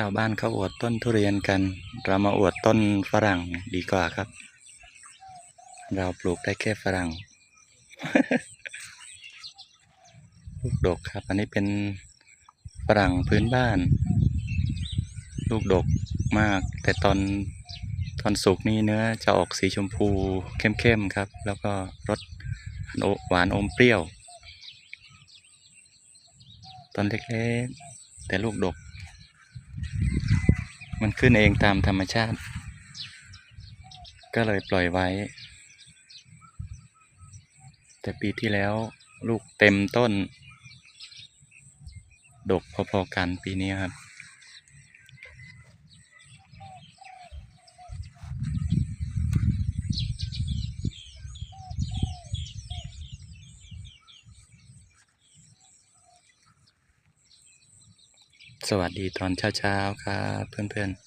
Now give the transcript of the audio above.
ชาวบ้านเขาอวดต้นทุเรียนกัน เรามาอวดต้นฝรั่งดีกว่าครับ เราปลูกได้แค่ฝรั่งลูกดกครับ อันนี้เป็นฝรั่งพื้นบ้าน ลูกดกมาก แต่ตอนตอนสุกนี่เนื้อจะออกสีชมพูเข้มๆครับ แล้วก็รสหวานอมเปรี้ยว ตอนเล็กๆแต่ลูกดก มันขึ้นเองตามธรรมชาติ ก็เลยปล่อยไว้ แต่ปีที่แล้วลูกเต็มต้น ดกพอๆกันปีนี้ครับ สวัสดีตอนเช้าๆครับเพื่อนๆ